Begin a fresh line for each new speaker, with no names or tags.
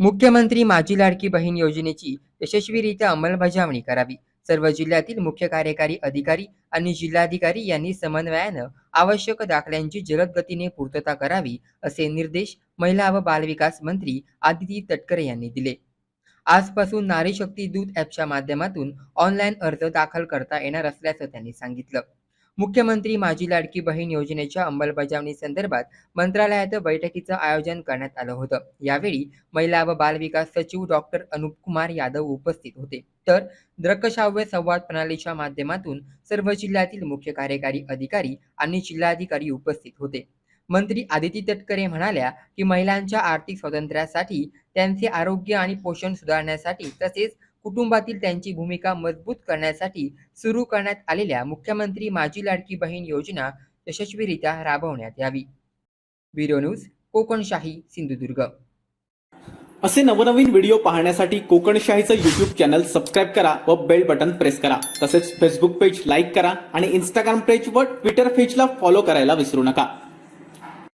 मुख्यमंत्री माझी लाडकी बहीण योजनेची यशस्वीरित्या अंमलबजावणी करावी. सर्व जिल्ह्यातील मुख्य कार्यकारी अधिकारी आणि जिल्हाधिकारी यांनी समन्वयानं आवश्यक दाखल्यांची जलद गतीने पूर्तता करावी असे निर्देश महिला व बालविकास मंत्री आदिती तटकरे यांनी दिले. आजपासून नारी शक्ती दूत ॲपच्या माध्यमातून ऑनलाईन अर्ज दाखल करता येणार असल्याचं त्यांनी सांगितलं. मुख्यमंत्री माझी लाडकी बहीण योजनेच्या अंमलबजावणी संदर्भात मंत्रालयात बैठकीचं आयोजन करण्यात आलं होतं. यावेळी महिला व बालविकास सचिव डॉक्टर अनुप कुमार यादव उपस्थित होते. तर दृकश्राव्य संवाद प्रणालीच्या माध्यमातून सर्व जिल्ह्यातील मुख्य कार्यकारी अधिकारी आणि जिल्हाधिकारी उपस्थित होते. मंत्री आदिती तटकरे म्हणाल्या की महिलांच्या आर्थिक स्वातंत्र्यासाठी त्यांचे आरोग्य आणि पोषण सुधारण्यासाठी तसेच कुटुंबातील त्यांची भूमिका मजबूत करण्यासाठी सुरू करण्यात आलेल्या मुख्यमंत्री माझी लाडकी बहीण योजना यशस्वीरित्या राबवण्यात यावी. Bureau news Kokanshahi Sindhudurg.
असे नवनवीन व्हिडिओ पाहण्यासाठी कोकणशाहीचं यूट्यूब चॅनल सबस्क्राईब करा व बेल बटन प्रेस करा. तसेच फेसबुक पेज लाईक करा आणि इंस्टाग्राम पेज व ट्विटर पेजला फॉलो करायला विसरू नका.